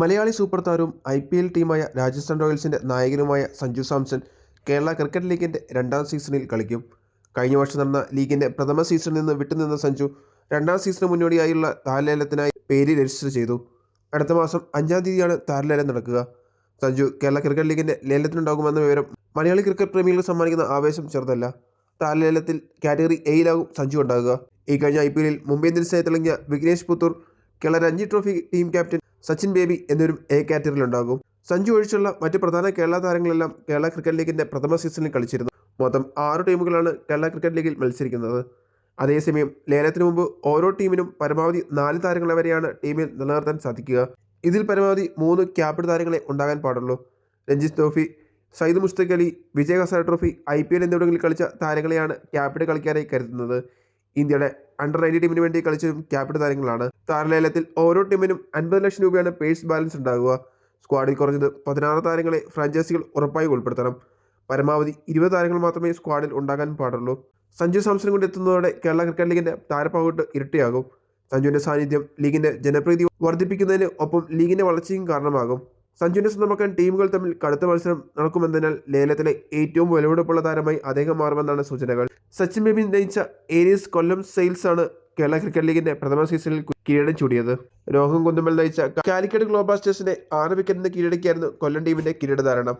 Malayali super താരവും I P L ടീമായ രാജസ്ഥാൻ റോയൽസിന്റെ നായകനുമായ സഞ്ജു സാംസൺ കേരള ക്രിക്കറ്റ് ലീഗിന്റെ രണ്ടാം സീസണിൽ കളിക്കും. കഴിഞ്ഞ വർഷം നടന്ന ലീഗിന്റെ പ്രഥമ സീസണിൽ നിന്ന് വിട്ടുനിന്ന സഞ്ജു രണ്ടാം സീസണിന് മുന്നോടിയായുള്ള താരലേലത്തിനായി പേര് രജിസ്റ്റർ ചെയ്തു. അടുത്ത മാസം അഞ്ചാം തീയതിയാണ് താരലേലം നടക്കുക. സഞ്ജു കേരള ക്രിക്കറ്റ് ലീഗിന്റെ ലേലത്തിനുണ്ടാകുമെന്ന വിവരം മലയാളി ക്രിക്കറ്റ് പ്രേമികൾക്ക് സമ്മാനിക്കുന്ന ആവേശം ചെറുതല്ല. താരലേലത്തിൽ കാറ്റഗറി എയിലാകും സഞ്ജു ഉണ്ടാകുക. ഈ കഴിഞ്ഞ ഐ പി എല്ലിൽ മുംബൈ ഇന്ത്യൻസിനായി തിളങ്ങിയ Vignesh Puthur Kerala Ranji trophy team captain Sachin Baby എന്നിവരും എ കാറ്റഗറിയിലുണ്ടാകും. സഞ്ജു ഒഴിച്ചുള്ള മറ്റ് പ്രധാന കേരള താരങ്ങളെല്ലാം കേരള ക്രിക്കറ്റ് ലീഗിന്റെ പ്രഥമ സീസണിൽ കളിച്ചിരുന്നു. മൊത്തം ആറ് ടീമുകളാണ് കേരള ക്രിക്കറ്റ് ലീഗിൽ മത്സരിക്കുന്നത്. അതേസമയം ലേലത്തിന് മുമ്പ് ഓരോ ടീമിനും പരമാവധി നാല് താരങ്ങളെ വരെയാണ് ടീമിൽ നിലനിർത്താൻ സാധിക്കുക. ഇതിൽ പരമാവധി മൂന്ന് ക്യാപ്റ്റൻ താരങ്ങളെ ഉണ്ടാകാൻ പാടുള്ളൂ. Ranji trophy Syed Mushtaq Ali Vijay Hazare trophy I P L എന്നിവിടങ്ങളിൽ കളിച്ച താരങ്ങളെയാണ് ക്യാപ്റ്റൻ കളിക്കാനായി കരുതുന്നത്. ഇന്ത്യയുടെ അണ്ടർ നയന്റി ടീമിന് വേണ്ടി കളിച്ചതും ക്യാപ്റ്റൻ താരങ്ങളാണ്. താരലേലത്തിൽ ഓരോ ടീമിനും അൻപത് ലക്ഷം രൂപയാണ് പേഴ്സ് ബാലൻസ് ഉണ്ടാകുക സ്ക്വാഡിൽ കുറഞ്ഞത് പതിനാറ് താരങ്ങളെ ഫ്രാഞ്ചൈസികൾ ഉറപ്പായി ഉൾപ്പെടുത്തണം. പരമാവധി ഇരുപത് താരങ്ങൾ മാത്രമേ സ്ക്വാഡിൽ ഉണ്ടാകാൻ പാടുള്ളൂ. സഞ്ജു സാംസൺ കൊണ്ട് എത്തുന്നതോടെ കേരള ക്രിക്കറ്റ് ലീഗിന്റെ താരപ്പകട്ട് ഇരട്ടിയാകും. സഞ്ജുവിന്റെ സാന്നിധ്യം ലീഗിന്റെ ജനപ്രീതി വർദ്ധിപ്പിക്കുന്നതിന് ഒപ്പം ലീഗിന്റെ വളർച്ചയും കാരണമാകും. സഞ്ജുവിനെ സ്വന്തമാക്കാൻ ടീമുകൾ തമ്മിൽ കടുത്ത മത്സരം നടക്കുമെന്നതിനാൽ ലേലത്തിലെ ഏറ്റവും വിലവെടുപ്പുള്ള താരമായി അദ്ദേഹം മാറുമെന്നാണ് സൂചനകൾ. സച്ചിൻ ബേബി നയിച്ച ഏരിയസ് കൊല്ലം സെയിൽസ് ആണ് കേരള ക്രിക്കറ്റ് ലീഗിന്റെ പ്രഥമ സീസണിൽ കിരീടം ചൂടിയത്. രോഹൻ കുന്നുമൽ നയിച്ച കാലിക്കറ്റ് ഗ്ലോബാസ്റ്റേഴ്സിനെ ആറ് വിക്കറ്റിന് കീഴടക്കിയായിരുന്നു കൊല്ലം ടീമിന്റെ കിരീടധാരണം.